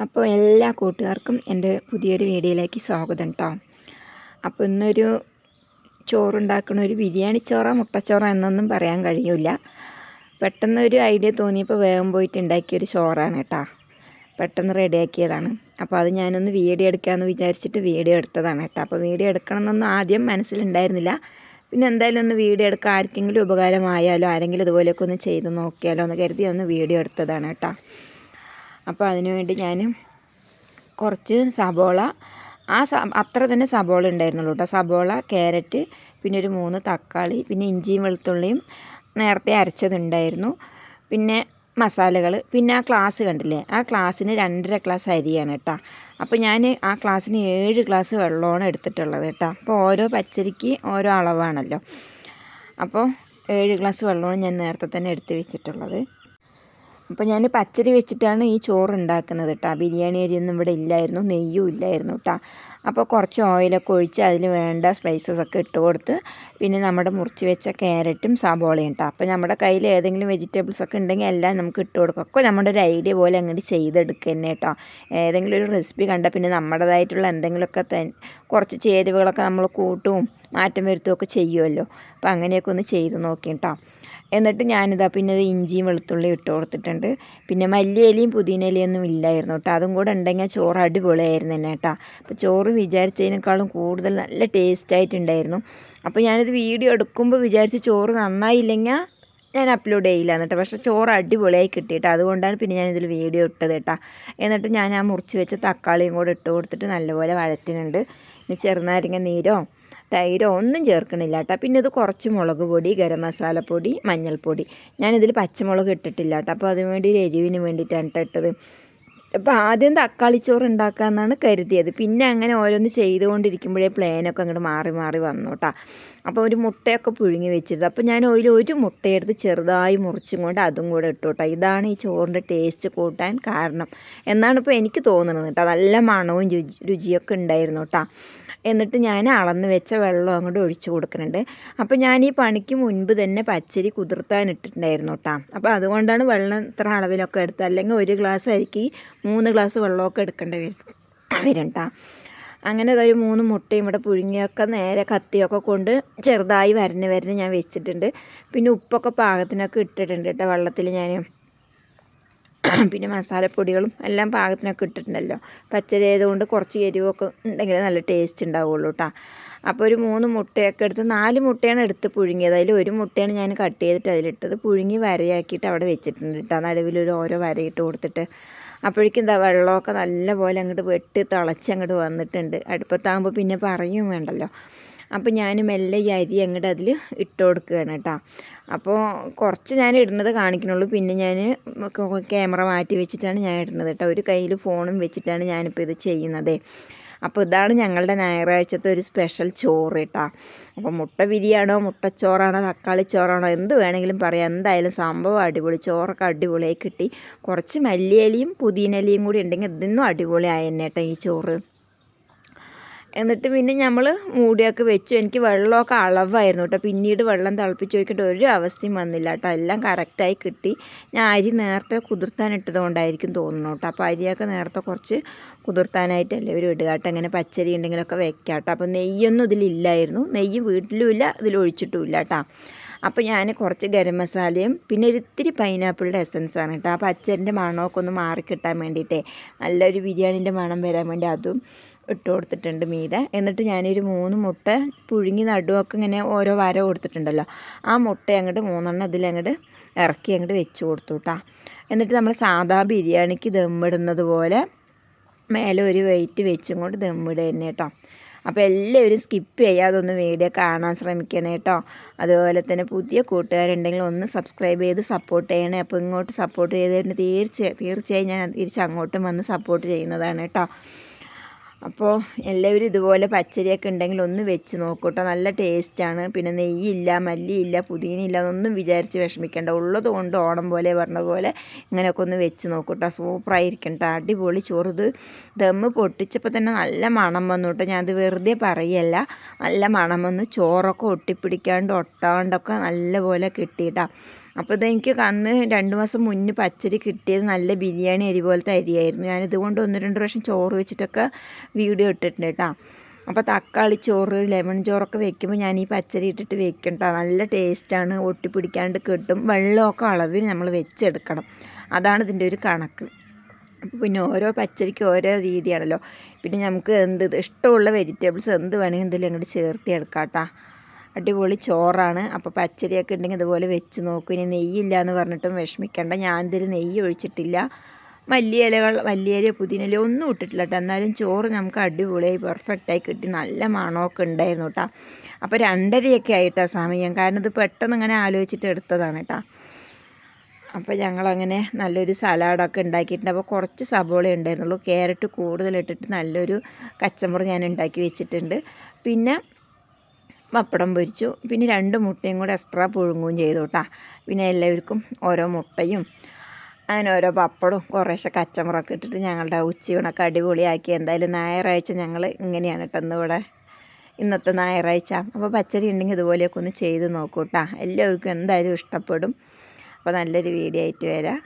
അപ്പോൾ എല്ലാ കൂട്ടുകാർക്കും എന്റെ പുതിയൊരു വീഡിയോയിലേക്ക് സ്വാഗതം കേട്ടോ അപ്പോൾ ഇന്നൊരു ചോറുണ്ടാക്കണ ഒരു ബിരിയാണി ചോറ മുട്ടച്ചോറോ എന്നൊന്നും പറയാൻ കഴിയില്ല പെട്ടെന്നൊരു ഐഡിയ തോന്നിയപ്പോൾ വേഗം പോയിട്ട് ഉണ്ടാക്കിയൊരു ചോറാണ് കേട്ടോ പെട്ടെന്ന് റെഡിയാക്കിയതാണ്. അപ്പോൾ അത് ഞാനൊന്ന് വീഡിയോ എടുക്കാമെന്ന് വിചാരിച്ചിട്ട് വീഡിയോ എടുത്തതാണ് കേട്ടോ അപ്പോൾ വീഡിയോ എടുക്കണമെന്നൊന്നും ആദ്യം മനസ്സിലുണ്ടായിരുന്നില്ല. പിന്നെ എന്തായാലും ഒന്ന് വീഡിയോ എടുക്കാൻ ആർക്കെങ്കിലും ഉപകാരമായാലോ ആരെങ്കിലും ഇതുപോലെയൊക്കെ ഒന്ന് ചെയ്ത് നോക്കിയാലോ എന്ന് കരുതി ഒന്ന് വീഡിയോ എടുത്തതാണ് കേട്ടോ അപ്പോൾ അതിനു വേണ്ടി ഞാൻ കുറച്ച് സബോള ആ അത്ര തന്നെ സബോള ഉണ്ടായിരുന്നുള്ളൂ കേട്ടോ സബോള ക്യാരറ്റ് പിന്നെ ഒരു മൂന്ന് തക്കാളി പിന്നെ ഇഞ്ചിയും വെളുത്തുള്ളിയും നേരത്തെ അരച്ചതുണ്ടായിരുന്നു. പിന്നെ മസാലകൾ പിന്നെ ആ ക്ലാസ് കണ്ടില്ലേ? ആ ക്ലാസ്സിന് രണ്ടര ക്ലാസ് അരിയാണ് കേട്ടോ അപ്പോൾ ഞാൻ ആ ക്ലാസ്സിന് ഏഴ് ഗ്ലാസ് വെള്ളമാണ് എടുത്തിട്ടുള്ളത് കേട്ടോ അപ്പോൾ ഓരോ പച്ചരിക്ക് ഓരോ അളവാണല്ലോ. അപ്പോൾ ഏഴ് ഗ്ലാസ് വെള്ളമാണ് ഞാൻ നേരത്തെ തന്നെ എടുത്ത് വെച്ചിട്ടുള്ളത്. അപ്പോൾ ഞാൻ പച്ചരി വെച്ചിട്ടാണ് ഈ ചോറ് ഉണ്ടാക്കുന്നത് കേട്ടോ ബിരിയാണി അരിയൊന്നും ഇവിടെ ഇല്ലായിരുന്നു. നെയ്യും ഇല്ലായിരുന്നു കേട്ടോ അപ്പോൾ കുറച്ച് ഓയിലൊക്കെ ഒഴിച്ച് അതിൽ വേണ്ട സ്പൈസസ് ഒക്കെ ഇട്ട് കൊടുത്ത് പിന്നെ നമ്മുടെ മുറിച്ച് വെച്ച ക്യാരറ്റും സബോളയും കേട്ടോ അപ്പോൾ നമ്മുടെ കയ്യിൽ ഏതെങ്കിലും വെജിറ്റബിൾസ് ഒക്കെ ഉണ്ടെങ്കിൽ എല്ലാം നമുക്ക് ഇട്ട് കൊടുക്കും. ഒക്കെ നമ്മുടെ ഒരു ഐഡിയ പോലെ അങ്ങോട്ട് ചെയ്തെടുക്കുക തന്നെ കേട്ടോ ഏതെങ്കിലും ഒരു റെസിപ്പി കണ്ടാൽ പിന്നെ നമ്മുടേതായിട്ടുള്ള എന്തെങ്കിലുമൊക്കെ തൻ കുറച്ച് ചേരുവകളൊക്കെ നമ്മൾ കൂട്ടും മാറ്റം വരുത്തുകയൊക്കെ ചെയ്യുമല്ലോ അപ്പോൾ അങ്ങനെയൊക്കെ ഒന്ന് ചെയ്ത് നോക്കി കേട്ടോ എന്നിട്ട് ഞാനിതാ പിന്നെ ഇത് ഇഞ്ചിയും വെളുത്തുള്ളിയും ഇട്ട് കൊടുത്തിട്ടുണ്ട്. പിന്നെ മല്ലിയിലയും പുതിനയിലയൊന്നും ഇല്ലായിരുന്നു കേട്ടോ. അതും കൂടെ ഉണ്ടെങ്കിൽ ചോറ് അടിപൊളിയായിരുന്നു തന്നെ കേട്ടോ. അപ്പോൾ ചോറ് വിചാരിച്ചതിനേക്കാളും കൂടുതൽ നല്ല ടേസ്റ്റ് ആയിട്ടുണ്ടായിരുന്നു. അപ്പോൾ ഞാനിത് വീഡിയോ എടുക്കുമ്പോൾ വിചാരിച്ച് ചോറ് നന്നായില്ലെങ്കിൽ ഞാൻ അപ്ലോഡ് ചെയ്യില്ല എന്നിട്ട് പക്ഷേ ചോറ് അടിപൊളിയായി കിട്ടിയിട്ട് അതുകൊണ്ടാണ് പിന്നെ ഞാൻ ഇതിൽ വീഡിയോ ഇട്ടത് കേട്ടോ. എന്നിട്ട് ഞാൻ ആ മുറിച്ച് വെച്ച തക്കാളിയും കൂടെ ഇട്ട് കൊടുത്തിട്ട് നല്ലപോലെ വഴറ്റുന്നുണ്ട്. ഇനി ചെറുനാരങ്ങ നീരോ തൈരോ ഒന്നും ചേർക്കണില്ല കേട്ടോ പിന്നെ ഇത് കുറച്ച് മുളക് പൊടി ഗരം മസാലപ്പൊടി മഞ്ഞൾപ്പൊടി. ഞാനിതിൽ പച്ചമുളക് ഇട്ടിട്ടില്ല കേട്ടോ അപ്പോൾ അതിനുവേണ്ടി ഒരു എരിവിന് വേണ്ടിയിട്ടാണ് ഇട്ടത്. അപ്പോൾ ആദ്യം തക്കാളി ചോറ് ഉണ്ടാക്കാമെന്നാണ് കരുതിയത്. പിന്നെ അങ്ങനെ ഓരോന്ന് ചെയ്തുകൊണ്ടിരിക്കുമ്പോഴേ പ്ലേനൊക്കെ അങ്ങോട്ട് മാറി മാറി വന്നു കേട്ടോ അപ്പോൾ ഒരു മുട്ടയൊക്കെ പുഴുങ്ങി വെച്ചിരുന്നത് അപ്പോൾ ഞാൻ ഓയിൽ ഒരു മുട്ടയെടുത്ത് ചെറുതായി മുറിച്ചും കൊണ്ട് അതും കൂടെ ഇട്ടു കേട്ടോ ഇതാണ് ഈ ചോറിന്റെ ടേസ്റ്റ് കൂട്ടാൻ കാരണം. എന്നാണ് ഇപ്പോൾ എനിക്ക് തോന്നുന്നത് കേട്ടോ നല്ല മണവും രുചിയൊക്കെ ഉണ്ടായിരുന്നു കേട്ടോ എന്നിട്ട് ഞാൻ അളന്ന് വെച്ച വെള്ളം അങ്ങോട്ട് ഒഴിച്ച് കൊടുക്കുന്നുണ്ട്. അപ്പോൾ ഞാൻ ഈ പണിക്ക് മുൻപ് തന്നെ പച്ചരി കുതിർത്താൻ ഇട്ടിട്ടുണ്ടായിരുന്നു കേട്ടോ അപ്പോൾ അതുകൊണ്ടാണ് വെള്ളം ഇത്ര അളവിലൊക്കെ എടുത്തത്. അല്ലെങ്കിൽ ഒരു ഗ്ലാസ് അരിക്ക് മൂന്ന് ഗ്ലാസ് വെള്ളമൊക്കെ എടുക്കേണ്ടി വരും വരും അങ്ങനെ ഒരു മൂന്ന് മുട്ടയും ഇവിടെ പുഴുങ്ങിയൊക്കെ നേരെ കത്തിയൊക്കെ കൊണ്ട് ചെറുതായി വരഞ്ഞ് വരഞ്ഞ് ഞാൻ വെച്ചിട്ടുണ്ട്. പിന്നെ ഉപ്പൊക്കെ പാകത്തിനൊക്കെ ഇട്ടിട്ടുണ്ട് കേട്ടോ വെള്ളത്തിൽ ഞാൻ പിന്നെ മസാലപ്പൊടികളും എല്ലാം പാകത്തിനൊക്കെ ഇട്ടിട്ടുണ്ടല്ലോ. പച്ചരി ആയതുകൊണ്ട് കുറച്ച് എരിവൊക്കെ ഉണ്ടെങ്കിൽ നല്ല ടേസ്റ്റ് ഉണ്ടാവുള്ളൂ കേട്ടോ അപ്പോൾ ഒരു മൂന്ന് മുട്ടയൊക്കെ എടുത്ത് നാല് മുട്ടയാണ് എടുത്ത് പുഴുങ്ങിയത്. അതിൽ ഒരു മുട്ടയാണ് ഞാൻ കട്ട് ചെയ്തിട്ട് അതിലിട്ടത്. പുഴുങ്ങി വരയാക്കിയിട്ട് അവിടെ വെച്ചിട്ടുണ്ട് കേട്ടോ ഒരു ഓരോ വരയിട്ട് കൊടുത്തിട്ട്. അപ്പോഴേക്കും എന്താ വെള്ളമൊക്കെ നല്ലപോലെ അങ്ങോട്ട് വെട്ടി തിളച്ച് അങ്ങോട്ട് വന്നിട്ടുണ്ട്. അടുപ്പത്താകുമ്പോൾ പിന്നെ പറയും വേണ്ടല്ലോ. അപ്പോൾ ഞാൻ മെല്ലെ ഈ അരി അങ്ങോട്ട് അതിൽ ഇട്ട് കൊടുക്കുകയാണ് കേട്ടോ. അപ്പോൾ കുറച്ച് ഞാൻ ഇടുന്നത് കാണിക്കണുള്ളൂ. പിന്നെ ഞാൻ ക്യാമറ മാറ്റി വെച്ചിട്ടാണ് ഞാൻ ഇടുന്നത് കേട്ടോ. ഒരു കയ്യിൽ ഫോണും വെച്ചിട്ടാണ് ഞാനിപ്പോൾ ഇത് ചെയ്യുന്നത്. അപ്പോൾ ഇതാണ് ഞങ്ങളുടെ ഞായറാഴ്ചത്തെ ഒരു സ്പെഷ്യൽ ചോറ് കേട്ടോ. അപ്പോൾ മുട്ട ബിരിയാണോ മുട്ടച്ചോറാണോ തക്കാളി ചോറാണോ എന്ത് വേണമെങ്കിലും പറയാം. എന്തായാലും സംഭവം അടിപൊളി. ചോറൊക്കെ അടിപൊളിയായി കിട്ടി. കുറച്ച് മല്ലിയലിയും പുതിനയിലയും കൂടി ഉണ്ടെങ്കിൽ ഇതിന്നും അടിപൊളിയായി തന്നെ കേട്ടോ ഈ ചോറ്. എന്നിട്ട് പിന്നെ നമ്മൾ മൂടിയൊക്കെ വെച്ചു. എനിക്ക് വെള്ളമൊക്കെ അളവായിരുന്നു കേട്ടോ. പിന്നീട് വെള്ളം തിളപ്പിച്ച് നോക്കിയിട്ട് ഒരു അവസ്ഥയും വന്നില്ല കേട്ടോ. എല്ലാം കറക്റ്റായി കിട്ടി. ഞാൻ അരി നേരത്തെ കുതിർത്താൻ ഇട്ടതുകൊണ്ടായിരിക്കും തോന്നുന്നു കേട്ടോ. അപ്പോൾ അരിയൊക്കെ നേരത്തെ കുറച്ച് കുതിർത്താനായിട്ടല്ലേ ഒരു ഇടുക കേട്ടോ. അങ്ങനെ പച്ചരി ഉണ്ടെങ്കിലൊക്കെ വെക്കാം കേട്ടോ. അപ്പോൾ നെയ്യൊന്നും ഇതിലില്ലായിരുന്നു നെയ്യ് വീട്ടിലുമില്ല ഇതിലൊഴിച്ചിട്ടുമില്ല കേട്ടോ. അപ്പോൾ ഞാൻ കുറച്ച് ഗരം മസാലയും പിന്നെ ഒരു ഇത്തിരി പൈനാപ്പിളിന്റെ എസൻസാണ് കേട്ടോ. ആ പച്ചരിന്റെ മണമൊക്കെ ഒന്ന് മാറിക്കിട്ടാൻ വേണ്ടിയിട്ടേ. നല്ലൊരു ബിരിയാണീന്റെ മണം വരാൻ വേണ്ടി അതും ഇട്ട് കൊടുത്തിട്ടുണ്ട് മീതെ. എന്നിട്ട് ഞാനൊരു മൂന്ന് മുട്ട പുഴുങ്ങി നടുവൊക്കെ ഇങ്ങനെ ഓരോ വര കൊടുത്തിട്ടുണ്ടല്ലോ. ആ മുട്ട അങ്ങോട്ട് മൂന്നെണ്ണം അതിലങ്ങോട്ട് ഇറക്കി അങ്ങോട്ട് വെച്ച് കൊടുത്തു കേട്ടോ എന്നിട്ട് നമ്മൾ സാധാ ബിരിയാണിക്ക് ദമ്മിടുന്നത് പോലെ മേലെ ഒരു വെയിറ്റ് വെച്ചും കൊണ്ട് ദമ്മിടുക തന്നെ കേട്ടോ അപ്പോൾ എല്ലാവരും സ്കിപ്പ് ചെയ്യാതെ ഒന്ന് വീഡിയോ കാണാൻ ശ്രമിക്കണേ കേട്ടോ അതുപോലെ തന്നെ പുതിയ കൂട്ടുകാരുണ്ടെങ്കിൽ ഒന്ന് സബ്സ്ക്രൈബ് ചെയ്ത് സപ്പോർട്ട് ചെയ്യണേ. അപ്പോൾ ഇങ്ങോട്ട് സപ്പോർട്ട് ചെയ്തതിന് തീർച്ചയായും തീർച്ചയായും ഞാൻ തിരിച്ച് അങ്ങോട്ടും വന്ന് സപ്പോർട്ട് ചെയ്യുന്നതാണ് കേട്ടോ അപ്പോൾ എല്ലാവരും ഇതുപോലെ പച്ചരിയൊക്കെ ഉണ്ടെങ്കിൽ ഒന്ന് വെച്ച് നോക്കൂട്ടോ. നല്ല ടേസ്റ്റാണ് പിന്നെ നെയ്യില്ല മല്ലിയില്ല പുതിനയില്ല എന്നൊന്നും വിചാരിച്ച് വിഷമിക്കേണ്ട. ഉള്ളത് കൊണ്ട് ഓണം പോലെ പറഞ്ഞതുപോലെ ഇങ്ങനെയൊക്കെ ഒന്ന് വെച്ച് നോക്കൂട്ടോ. സൂപ്പറായിരിക്കും കേട്ടോ അടിപൊളി ചോറ്. ഇത് ദമ്മ് പൊട്ടിച്ചപ്പോൾ തന്നെ നല്ല മണം വന്നു കേട്ടോ ഞാനത് വെറുതെ പറയല്ല. നല്ല മണം വന്നു. ചോറൊക്കെ ഒട്ടിപ്പിടിക്കാണ്ട് ഒട്ടാണ്ടൊക്കെ നല്ലപോലെ കിട്ടിയിട്ടാ അപ്പോൾ ഇതെനിക്ക് അന്ന് രണ്ട് മാസം മുന്നേ പച്ചരി കിട്ടിയത് നല്ല ബിരിയാണി അരി പോലത്തെ അരിയായിരുന്നു. ഞാനിതുകൊണ്ട് ഒന്ന് രണ്ട് പ്രാവശ്യം ചോറ് വെച്ചിട്ടൊക്കെ വീഡിയോ ഇട്ടിട്ടുണ്ട് കേട്ടോ. അപ്പോൾ തക്കാളി ചോറ് ലെമൺ ചോറൊക്കെ വെക്കുമ്പോൾ ഞാൻ ഈ പച്ചരി ഇട്ടിട്ട് വെക്കും നല്ല ടേസ്റ്റാണ്. ഒട്ടിപ്പിടിക്കാണ്ട് കിട്ടും. വെള്ളമൊക്കെ അളവിൽ നമ്മൾ വെച്ചെടുക്കണം. അതാണ് ഇതിന്റെ ഒരു കണക്ക്. അപ്പോൾ പിന്നെ ഓരോ പച്ചരിക്ക് ഓരോ രീതിയാണല്ലോ. പിന്നെ നമുക്ക് എന്ത് ഇഷ്ടമുള്ള വെജിറ്റബിൾസ് എന്ത് വേണമെങ്കിൽ ഇതിൽ അങ്ങോട്ട് ചേർത്തി എടുക്കാം കേട്ടോ. അടിപൊളി ചോറാണ്. അപ്പോൾ പച്ചരിയൊക്കെ ഉണ്ടെങ്കിൽ ഇതുപോലെ വെച്ച് നോക്കും. ഇനി നെയ്യില്ല എന്ന് പറഞ്ഞിട്ടും വിഷമിക്കേണ്ട. ഞാൻ ഇതിൽ നെയ്യ് ഒഴിച്ചിട്ടില്ല. മല്ലിയിലകൾ മല്ലിയില പുതിനയില ഒന്നും ഇട്ടിട്ടില്ല കേട്ടോ എന്നാലും ചോറ് നമുക്ക് അടിപൊളിയായി പെർഫെക്റ്റായി കിട്ടി. നല്ല മണമൊക്കെ ഉണ്ടായിരുന്നു കേട്ടോ അപ്പോൾ രണ്ടരയൊക്കെ ആയിട്ടാണ് സമയം. കാരണം ഇത് പെട്ടെന്ന് ഇങ്ങനെ ആലോചിച്ചിട്ട് എടുത്തതാണ് കേട്ടോ അപ്പോൾ ഞങ്ങളങ്ങനെ നല്ലൊരു സലാഡൊക്കെ ഉണ്ടാക്കിയിട്ടുണ്ട്. അപ്പോൾ കുറച്ച് സബോള ഉണ്ടായിരുന്നുള്ളൂ. ക്യാരറ്റ് കൂടുതലിട്ടിട്ട് നല്ലൊരു കച്ചമ്പറ് ഞാൻ ഉണ്ടാക്കി വെച്ചിട്ടുണ്ട്. പിന്നെ പപ്പടം പൊരിച്ചു. പിന്നെ രണ്ട് മുട്ടയും കൂടെ എക്സ്ട്രാ പുഴുങ്ങുകയും ചെയ്തു കേട്ടോ. പിന്നെ എല്ലാവർക്കും ഓരോ മുട്ടയും അങ്ങനെ ഓരോ പപ്പടവും കുറേശ്ശെ കച്ചമുറൊക്കെ ഇട്ടിട്ട് ഞങ്ങളുടെ ഉച്ചയൂണൊക്കെ അടിപൊളിയാക്കി. എന്തായാലും ഞായറാഴ്ച ഞങ്ങൾ ഇങ്ങനെയാണ് കേട്ടോ ഇന്നിവിടെ ഇന്നത്തെ ഞായറാഴ്ച. അപ്പോൾ പച്ചരി ഉണ്ടെങ്കിൽ ഇതുപോലെയൊക്കെ ഒന്ന് ചെയ്ത് നോക്കൂ എല്ലാവർക്കും എന്തായാലും ഇഷ്ടപ്പെടും. അപ്പോൾ നല്ലൊരു വീഡിയോ ആയിട്ട് വരാം.